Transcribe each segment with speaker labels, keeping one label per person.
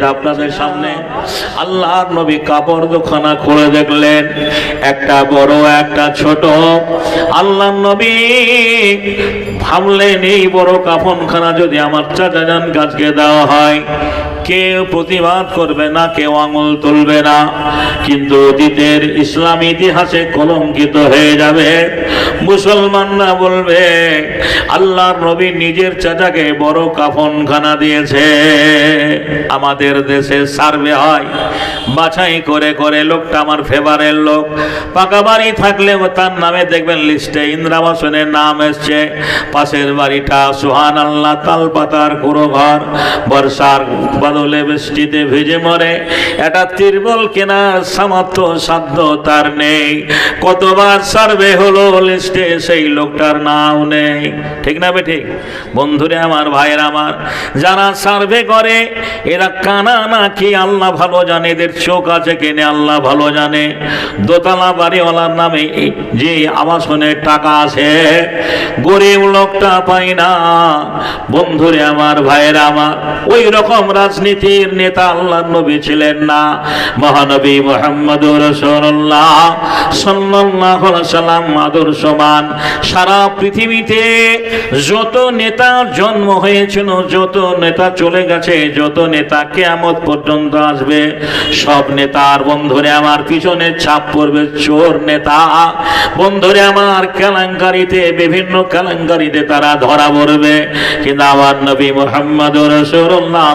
Speaker 1: উপস্থিত আপনাদের সামনে। আল্লাহর নবী কাপড় দোকানা খুলে দেখলেন। একটা বড়, একটা ছোট। আল্লাহর নবী ভাবলেন, এই বড় কাফনখানা যদি আমার চাচা যান, গাছকে দেওয়া হয়। কেউ প্রতিবাদ করবে না, কেউ আঙুল তুলবে না। কিন্তু অতীতের ইসলাম ইতিহাসে কলঙ্কিত হয়ে যাবে। মুসলমানরা বলবে, আল্লাহর নবী নিজের চাচাকে বড় কাফনখানা দিয়েছে। আমাদের দেশে সার্ভে হয়, বাছাই করে করে লোকটা আমার ফেভারের লোক। পাকা বাড়ি থাকলে তার নামে দেখবেন লিস্টে ইন্দ্রাবাসনের নাম এসছে। পাশের বাড়িটা সুহান আল্লাহ তালপাতার কুড়ো ঘর বর্ষার বাদলে বৃষ্টিতে ভিজে মরে। এটা তিরবল কেনার সামর্থ্য সাধ্য তার নেই। কতবার সার্ভে হলো লিস্টে সেই লোকটার নাম নেই। ঠিক না বে ঠিক বন্ধুরে আমার, ভাইয়ের আমার, যারা সার্ভে করে, এরা কানা নাকি আল্লাহ ভালো জানে, এদের চোখ আছে কেনে আল্লাহ ভালো জানে। দোতলা বাড়িওয়ালার নামে যে আবাসনের টাকা আছে গরিব লোকটা পাই না। বন্ধুরে আমার, ভাইয়ের আমার, ওই রকম রাজনীতির নেতা আল্লাহ নবী ছিলেন না। মহানবী মোহাম্মদ রসুল্লাহ সাল্লাহ সাল্লাম আদর্শমান সারা পৃথিবীতে যত নেতার জন্ম হয়েছিল, যত নেতা চলে গেছে, যত নেতা কেয়ামত পর্যন্ত আসবে, সব নেতার বন্ধুরে আমার পিছনে ছাপ পড়বে, চোর নেতা। বন্ধুরে আমার কেলেঙ্কারিতে, বিভিন্ন কেলেঙ্কারিতে তারা ধরা পড়বে। কিন্তু আমার নবী মোহাম্মদ রসুল্লাহ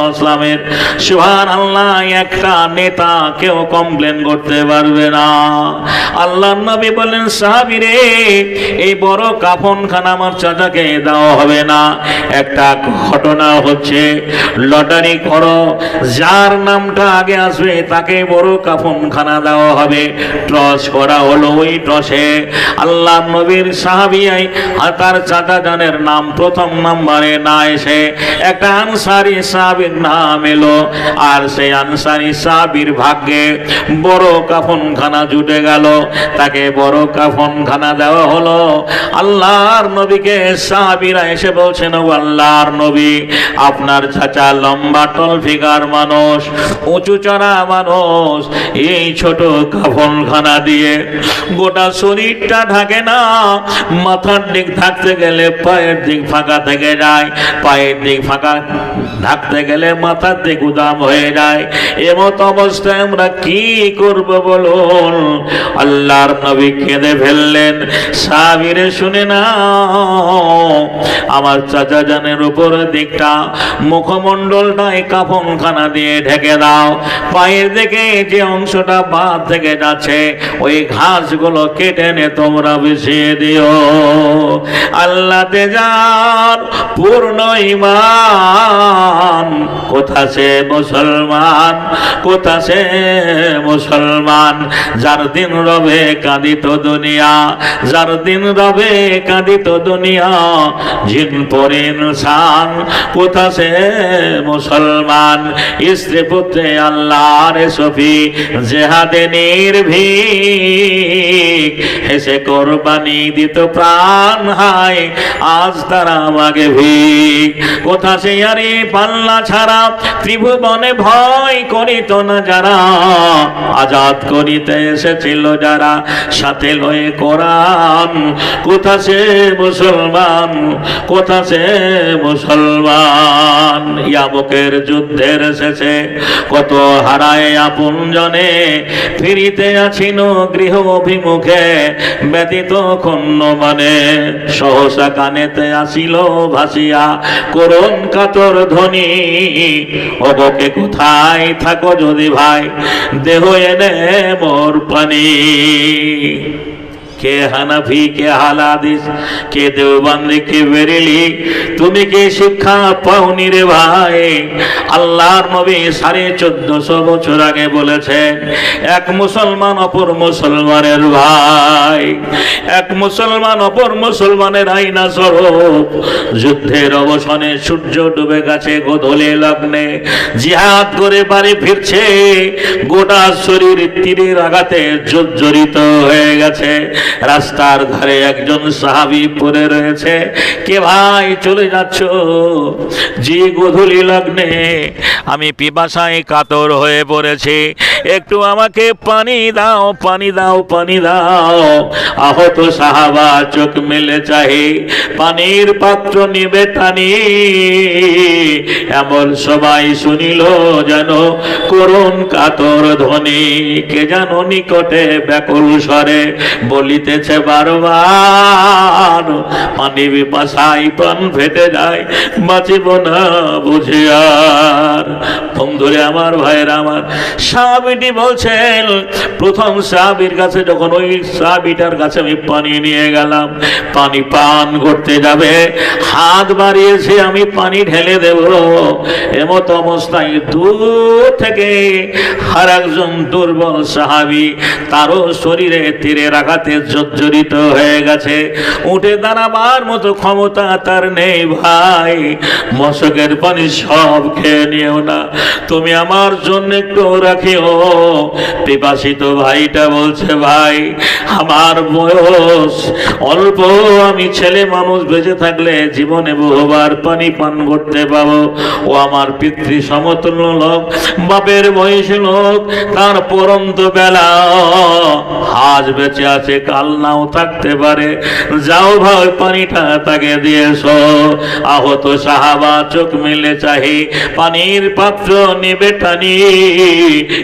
Speaker 1: সাল্লামের সুহান আল্লাহ একটা নেতা কেউ কমপ্লেন করতে পারবে না। আল্লাহ নবী বলেন সাহাবিরে এই বড় কাফনখানা আমার চাচাকে দেওয়া হবে না। একটা ঘটনা হচ্ছে, লটারি করো, যার নামটা আগে আসবে, তাকে বড় কাফনখানা দেওয়া হবে। টস করা হলো ওই টসে আল্লাহ নবীর সাহাবিয়াই আর তার চাচা জানের নাম, প্রথম নাম্বারে না এসে, একটা আনসারি সাহাবির নাম এলো আর সেই আনসারি সাহাবির ভাগ্যে বড় কাফনখানা জুটে গেল। তাকে বড় কাফনখানা দেওয়া হলো। আল্লাহর নবীকে সাহাবিরা এসে বলছেন, ও আল্লাহর নবী, আপনার চাচা লম্বা টল ফিগার মানুষ, উঁচু চড়া মানুষ, এই ছোট কাফনখানা দিয়ে গোটা শরীরটা ঢাকে না, মাথার দিক থাকতে গেলে পায়ের দিক ফাঁকা থেকে যায়, পায়ের দিক ফাঁকা ঢাকতে গেলে মাথার দিক গুদাম হয়ে যায়। এমত অবস্থায় আমরা কি করব বলুন? আল্লাহর নবী কেঁদে ফেললেন। সাবিরে শুনে না আমার চাচা জানের উপরের দিকটা মুখমণ্ডলটা এই কাফনখানা দিয়ে ঢেকে দাও। পায়ের দিকে যে অংশটা বাদ থেকে যাচ্ছে, ওই ঘাসগুলো কেটে নে তোমরা বিছিয়ে দিও। আল্লাহতে যার পূর্ণ ইমান কোথা সে মুসলমান, কোথা সে মুসলমান? যার দিন রবে কাঁদিত দুনিয়া, যার দিন রবে কাঁদিত দুনিয়া, জিন পরে ইনসান, কোথা সে মুসলমান? স্ত্রী পুত্রে আল্লাহর সফি জেহাদে নির্ভীক, হেসে কোরবানি দিত প্রাণ হায়, আজ তারা আমাকে ভিক। কোথা সে আরে পাল্লা ছাড়া ত্রিভুবনে ভয় করিত না যারা, আজাদ করিতে এসেছিল যারা, সাথে লয়ে কোরআন, কোথা সে মুসলমান, কোথা সে মুসলমান? ইয়াবকের যুদ্ধের শেষে কত হারায় আপন জনে, ফিরিতে আছিন গৃহ অভিমুখে, ব্যতীত খন্ন মানে। সহসা কানেতে আসিল ভাসিয়া, করুণ কাতর ধ্বনি। অবকে কোথায় থাকো যদি ভাই? দেহ এনে মোর পানি কে হানাফি, কে হালাদিস, কে দেওবান্দি, কে বেরেলি, তুমি কি শিক্ষা পাওনি রে ভাই? আল্লাহর নবী সাড়ে চোদ্দশো বছর আগে বলেছেন, এক মুসলমান অপর মুসলমানের ভাই, এক মুসলমান অপর মুসলমানের আইনা স্বরূপ, যুদ্ধের অবসানে সূর্য ডুবে গেছে গোধলে লগ্নে, জিহাদ করে বাড়ি ফিরছে, গোটা শরীর তীরের আঘাতে জর্জরিত হয়ে গেছে। রাস্তার ধারে একজন সাহাবি পড়ে রয়েছে। কে ভাই, চলে যাচ্ছ? জি গধূলি লগ্নে, আমি পিপাসায় কাতর হয়ে পড়েছি। একটু আমাকে পানি দাও পানি দাও পানি দাও। আহত সাহাবা, চোখ মেলে চাহে, পানির পাত্র নিবে টানি। এমন সবাই শুনিল যেন করুণ কাতর ধ্বনি। কে যেন নিকটে ব্যাকুল স্বরে বলিতেছে বারবার। পানি বিপাশাই প্রাণ ফেটে যায়, বাঁচিব না বুঝে আর। বন্ধুরে আমার, ভাইয়ের আমার সাহাবিটি বলছেন, প্রথম সাহাবির কাছে যখন ওই সাহাবিটার কাছে আমি পানি নিয়ে গেলাম, পানি পান করতে যাবে, হাত বাড়িয়েছে, আমি পানি ঢেলে দেব। এমত অবস্থায় দূর থেকে আর একজন দুর্বল সাহাবি তারও শরীরে তীরে আঘাতে জর্জরিত হয়ে গেছে। উঠে দাঁড়াবার মতো ক্ষমতা তার নেই ভাই। মশকের পানি সব খেয়ে নিও না। তুমি আমার জন্য একটু রাখিও। পিপাসিত ভাইটা বলছে, ভাই, আমার বয়স। অল্প আমি ছেলে মানুষ বেঁচে থাকলে জীবনে বহুবার পানি পান করতে পাবো। ও আমার পিতৃ সমতুল্য লোক, বাপের বয়সী লোক, তার পরন্ত বেলা। আজ বেঁচে আছে নাও থাকতে পারে। যাও ভাই, পানিটা তাকে দিয়েছ। আহত সাহাবা, চোখ মিলে চাহি, পানির পাত্র নেবে টানি।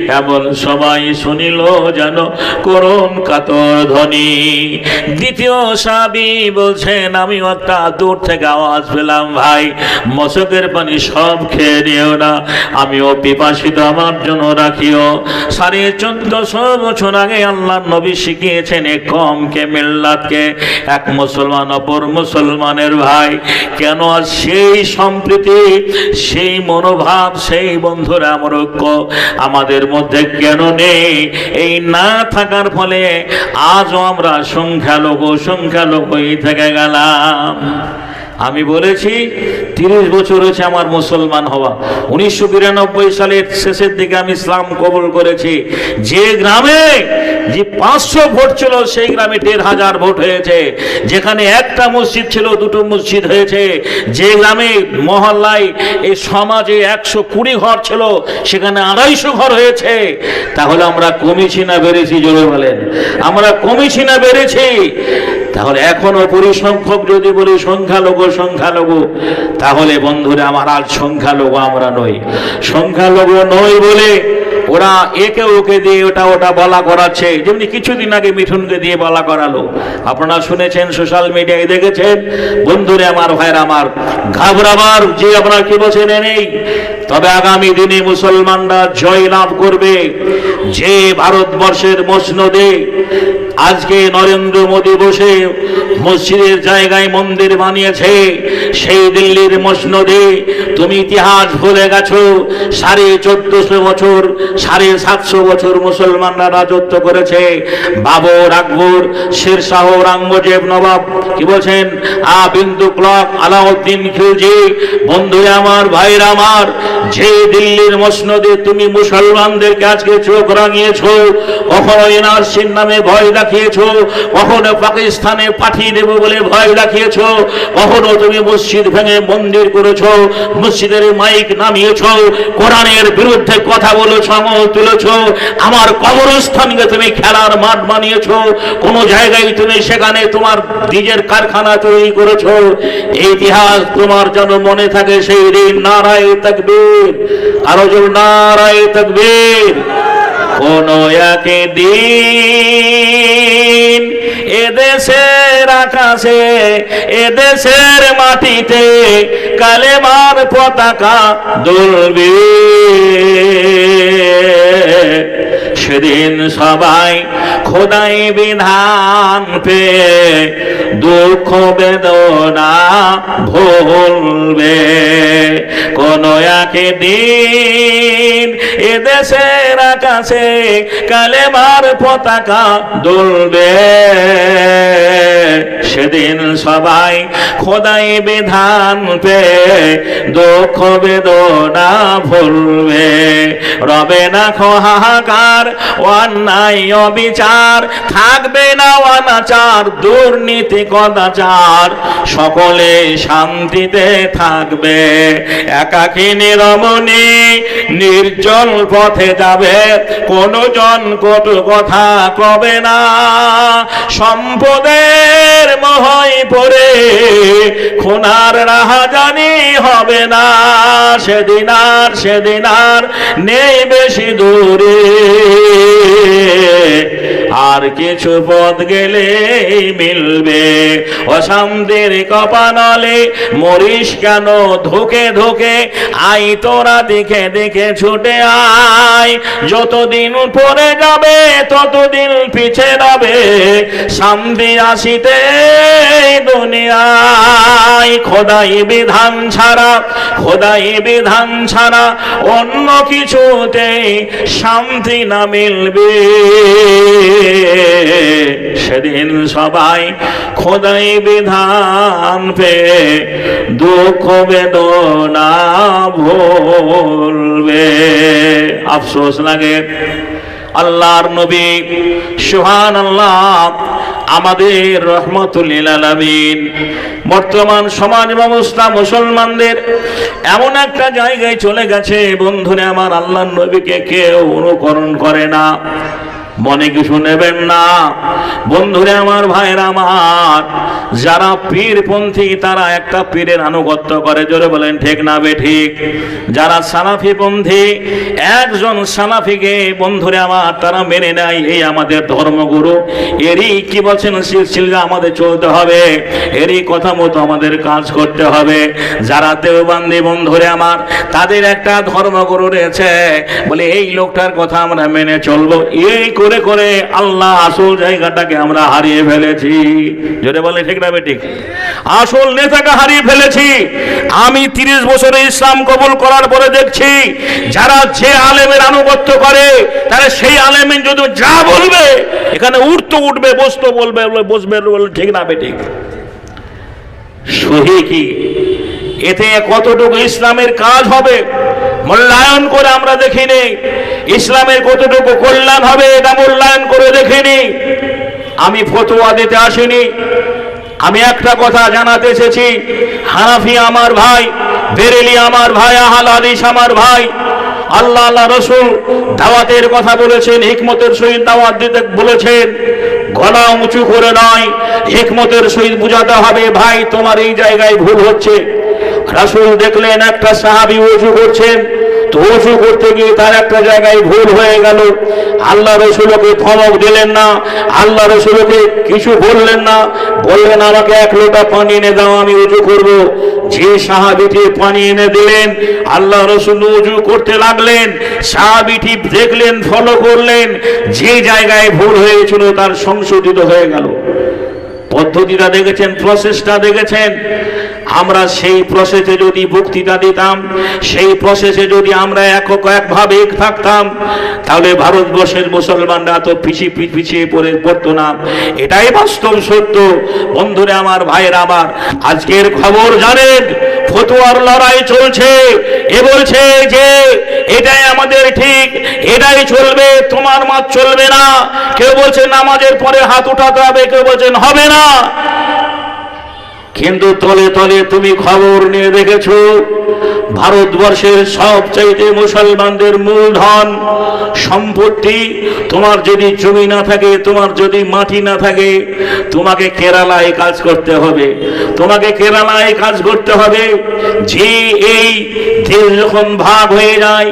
Speaker 1: এমন সময় শুনিল যেন করুণ কাতর ধ্বনি। দ্বিতীয় সাবি বলছেন, আমি একটা দূর থেকে আওয়াজ পেলাম ভাই। মশকের পানি সব খেয়ে নিও না। আমিও পিপাসিত, আমার জন্য রাখিও। সাড়ে চোদ্দশো বছর আগে আল্লাহ নবী শিখিয়েছেন এ কমকে মিল্লাতকে, এক মুসলমান অপর মুসলমানের ভাই। কেন আর সেই সম্প্রীতি, সেই মনোভাব, সেই বন্ধুরা আমার আমাদের মধ্যে কেন নেই? এই না থাকার ফলে আজও আমরা সংখ্যালঘু, সংখ্যালঘুই থেকে গেলাম। আমি বলেছি, তিরিশ বছর হয়েছে আমার মুসলমান হওয়া। উনিশশো বিরানব্বই সালের শেষের দিকে আমি ইসলাম কবল করেছি। যে গ্রামে, যে পাঁচশো ভোট ছিল, সেই গ্রামে দেড় হাজার ভোট হয়েছে। যেখানে একটা মসজিদ ছিল, দুটো মসজিদ হয়েছে। যে গ্রামে, মহল্লায় এই সমাজে একশো কুড়ি ঘর ছিল, সেখানে আড়াইশো ঘর হয়েছে। তাহলে আমরা কমেছি না বেড়েছি, জোরে বলেন? আমরা কমেছি না বেড়েছি। তাহলে এখনও পরিসংখ্যক যদি বলি সংখ্যালঘু সংখ্যালঘু, তাহলে বন্ধুরা আমার আর সংখ্যালঘু আমরা নই। সংখ্যালঘু নই বলে ওরা একে ওকে দিয়ে ওটা ওটা বলা করাচ্ছে। যেমনি কিছুদিন আগে মিঠুনকে দিয়ে বলা করালো। আপনারা শুনেছেন সোশ্যাল মিডিয়ায় দেখেছেন? বন্ধুরে আমার, ভাইয়ের আমার, ঘাবড়াবার, যে আপনারা কি এ নেই। তবে আগামী দিনে মুসলমানরা জয় লাভ করবে। যে ভারতবর্ষের মসনদে আজকে নরেন্দ্র মোদী বসে মসজিদের জায়গায় মন্দির বানিয়েছে, সেই দিল্লির মসনদে তুমি ইতিহাস ভুলে গেছো, সাড়ে চোদ্দশো বছর সাড়ে সাতশো বছর মুসলমানরা রাজত্ব করেছে। বাবর, আকবর, শেরশাহ রাঙ্গজেব নবাব, কি বলছেন? আ, বিন্দু ক্লক, আলাউদ্দিন খিলজি বন্ধু আমার, ভাইর আমার, যে দিল্লির মসনদে তুমি মুসলমানদেরকে আজকে চোখ রাঙিয়েছো, কখনো এনআরসির নামে ভয় দেখিয়েছো, কখনো পাকিস্তানে পাঠিয়ে দেব বলে ভয় দেখিয়েছো, কখনো তুমি মসজিদ ভেঙে মন্দির করেছ, মসজিদের মাইক নামিয়েছ, কোরআনের বিরুদ্ধে কথা বলেছ আমল তুলেছো, আমার কবরস্থানকে তুমি খেলার মাঠ বানিয়েছো, কোন জায়গায় তুমি সেখানে তোমার নিজের কারখানা তৈরি করেছ। ইতিহাস তোমার যেন মনে থাকে, সেই ঋণ নারায় তকবীর, আরও যে নারায় তকবীর। কোন দিন। এদেশের আকাশে এদেশের মাটিতে কালেমার পতাকা দুলবে। সেদিন সবাই খোদাই বিধান পে, দুঃখ বেদনা ভুলবে। একে দিন? এদেশের আকাশে কালেমার পতাকা দুলবে। সেদিন সবাই খোদাই বিধান পে, দুঃখ বেদনা ভুলবে। রবে না খোহাকার অন্যায় অবিচার, থাকবে না অনাচার, দুর্নীতি কদাচার সকলে শান্তিতে থাকবে। একাকিনী রমণী নির্জল পথে যাবে কোনো জন কটু কথা কবে না। সম্পদের মহই পড়ে, খুনার রাহাজানি হবে না। সেদিন আর সেদিন আর নেই বেশি দূরে। আর কিছু পথ গেলে মিলবে। অশান্তির কপানলে মরিস কেন? ধোকে ধোকে আই তোরা দেখে দেখে ছুটে আয়। যতদিন পরে যাবে, ততদিন পিছে যাবে। শান্তি আসিতে দুনিয়ায় খোদাই বিধান ছাড়া, খোদাই বিধান ছাড়া অন্য কিছুতে শান্তি না মিলবে। সেদিন সবাই খোদাই বিধান পে দুঃখ বেদনা ভুলবে। আফসোস লাগে। আল্লাহর নবী সুহান আল্লাহ আমাদের রহমতুল্লিল বর্তমান সমাজ ব্যবস্থা মুসলমানদের এমন একটা জায়গায় চলে গেছে, বন্ধুরে, আমার আল্লাহর নবীকে কেউ অনুকরণ করে না। মনে কিছু নেবেন না। বন্ধুরে আমার ভাইরা আমার, যারা পীরপন্থী, তারা একটা পীরের আনুগত্য করে। জোরে বলেন, ঠিক না বে ঠিক? যারা সালাফি পন্থী, একজন সালাফিকে, বন্ধুরে আমার, তারা মেনে নেয়, এই আমাদের ধর্মগুরু। এরই কি বলছেন, সিলসিলা আমাদের চলতে হবে। এরই কথা মতো আমাদের কাজ করতে হবে। যারা দেওবান্দি বন্ধুরে আমার, তাদের একটা ধর্মগুরু রয়েছে। বলে, এই লোকটার কথা আমরা মেনে চলবো। এই করে করে আল্লাহ আসল জায়গাটাকে আমরা হারিয়ে ফেলেছি। জোরে বলে ঠিক না বেঠিক? আসল নেতাকে হারিয়ে ফেলেছি। আমি তিরিশ বছরে ইসলাম কবুল করার পরে দেখছি, যারা যে আলেমের আনুগত্য করে, তারা সেই আলেমের যদি যা বলবে, এখানে উঠতে উঠবে, বসতে বলবে বসবে বলবে ঠিক না বেঠিক? সহি কি? এতে কতটুকু ইসলামের কাজ হবে? মূল্যায়ন করে আমরা দেখিনি। ইসলামের কতটুকু কল্যাণ হবে এটা মূল্যায়ন করে দেখিনি। আমি ফতোয়া দিতে আসিনি। আমি একটা কথা জানাতে এসেছি। হানাফি আমার ভাই, বেরেলি আমার ভাই, আহাল আদিস আমার ভাই, আল্লাহ আল্লাহ রসুল দাওয়াতের কথা বলেছেন, হিকমতের সহিত দাওয়াত দিতে বলেছেন। গলা উঁচু করে নয়, হিকমতের সহিত বুঝাতে হবে, ভাই, তোমার এই জায়গায় ভুল হচ্ছে। রাসুল দেখলেন একটা সাহাবি উঁচু করছেন তো উঁচু করতে গিয়ে তার একটা জায়গায় ভুল হয়ে গেল। আল্লাহ রসুলকে ধমক দিলেন না, আল্লাহ রসুলকে কিছু বললেন না, বললেন, আমাকে এক লোটা পানি এনে দাও, আমি উঁচু করব। যে সাহাবিটি পানি এনে দিলেন, আল্লাহ রসুল উঁচু করতে লাগলেন। সাহাবিটি দেখলেন, ফলো করলেন, যে জায়গায় ভুল হয়েছিল তার সংশোধিত হয়ে গেল। পদ্ধতিটা দেখেছেন, প্রসেসটা দেখেছেন আমরা সেই প্রসেসে যদি বক্তৃতা দিতাম, সেই প্রসেসে যদি আমরা একক একভাবে থাকতাম, তাহলে ভারতবর্ষের মুসলমানরা তো পিছিয়ে পিছিয়ে পড়ে, পড়তো না। এটাই বাস্তব সত্য। বন্ধুরে আমার, ভাইয়ের আমার, আজকের খবর জানেন, ফতুয়ার লড়াই চলছে। এ বলছে যে, এটাই আমাদের ঠিক, এটাই চলবে, তোমার মাছ চলবে না। কেউ বলছে নামাজের পরে হাত উঠাতে হবে, কেউ বলছেন হবে না। কিন্তু তলে তলে তুমি খবর নিয়ে দেখেছ, ভারতবর্ষের সবচাইতে মুসলমানদের মূলধন, সম্পত্তি, তোমার যদি জমি না থাকে, তোমার যদি মাটি না থাকে তোমাকে কেরালায় কাজ করতে হবে। তোমাকে কেরালায় কাজ করতে হবে। যে এই দেশ যখন ভাগ হয়ে যায়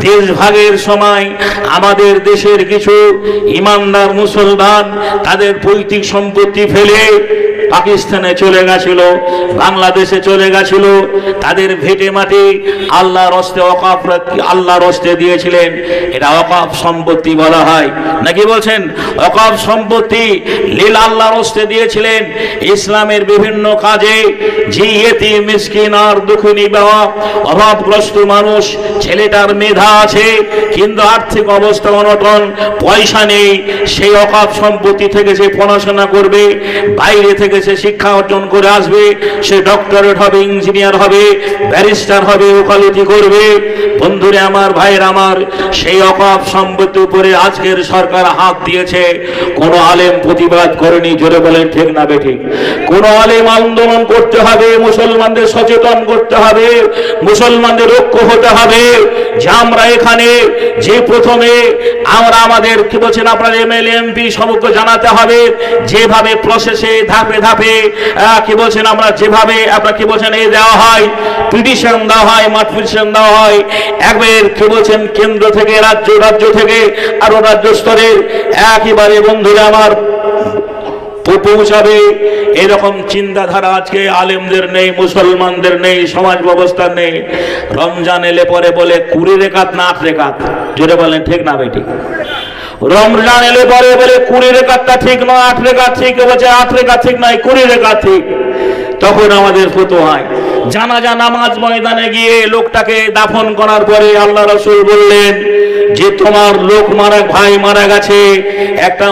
Speaker 1: দেশ ভাগের সময় আমাদের দেশের কিছু ইমানদার মুসলমান তাদের পৈতৃক সম্পত্তি ফেলে পাকিস্তানে চলে গেছিল, বাংলাদেশে চলে গেছিল। তাদের ভেটে মাটি আল্লাহর হস্তে অকাপ আল্লাহর হস্তে দিয়েছিলেন। এটা অকাপ সম্পত্তি বলা হয়। নাকি বলছেন অকাপ সম্পত্তি লীল আল্লাহর হস্তে দিয়েছিলেন ইসলামের বিভিন্ন কাজে। জি এতি মিসকিন আর দুঃখিনী বাবা অভাবগ্রস্ত মানুষ, ছেলেটার মেধা আছে, কিন্তু আর্থিক অবস্থা অনটন, পয়সা নেই। সেই অকাপ সম্পত্তি থেকে সে পড়াশোনা করবে, বাইরে থেকে সে শিক্ষা অর্জন করে আসবে, সে ডক্টরেট হবে, ইঞ্জিনিয়ার হবে, ব্যারিস্টার হবে হবে ওকালতি করবে। বন্ধুরে আমার, ভাইয়ের আমার, সেই অকাপ সম্পত্তির উপরে আজকের সরকার হাত দিয়েছে। কোন আলেম প্রতিবাদ করেনি, জোরে বলেন ঠিক না বেঠিক কোন আলেম আন্দোলন করতে হবে, মুসলমানদের সচেতন করতে হবে, মুসলমানদের ঐক্য হতে হবে। যে আমরা এখানে, যে প্রথমে আমরা আমাদের, কি বলছেন আপনার, এমএলএ, এমপি সমগ্র জানাতে হবে। যেভাবে প্রসেসে ধাপে ধাপে কি বলছেন আমরা, যেভাবে আপনার, কি বলছেন এই দেওয়া হয় পিটিশন দেওয়া হয়, মাঠ পিটিশন দেওয়া হয়, একবার, কি বলছেন, কেন্দ্র থেকে, রাজ্য রাজ্য থেকে, আরও রাজ্য স্তরে, একেবারে বন্ধুরা আমার পৌঁছাবে। এরকম চিন্তাধারা আজকে আলেমদের নেই, মুসলমানদের নেই, সমাজ ব্যবস্থার নেই। রমজান এলে পরে বলে কুড়ি রেখাত না আট রেখাত জোরে বলেন, ঠিক না বেটি? রমজান এলে পরে বলে কুড়ি রেখাতটা ঠিক নয়, আট রেখা ঠিক বলছে, আট রেখা ঠিক নয় কুড়ি রেখা ঠিক। তখন আমাদের ফতো হয়। জানাজা, নামাজ ময়দানে গিয়ে লোকটাকে দাফন করার পরে আল্লাহ রসুল বললেন, যে তোমার লোক মারা ভাই মারা গেছে, একটা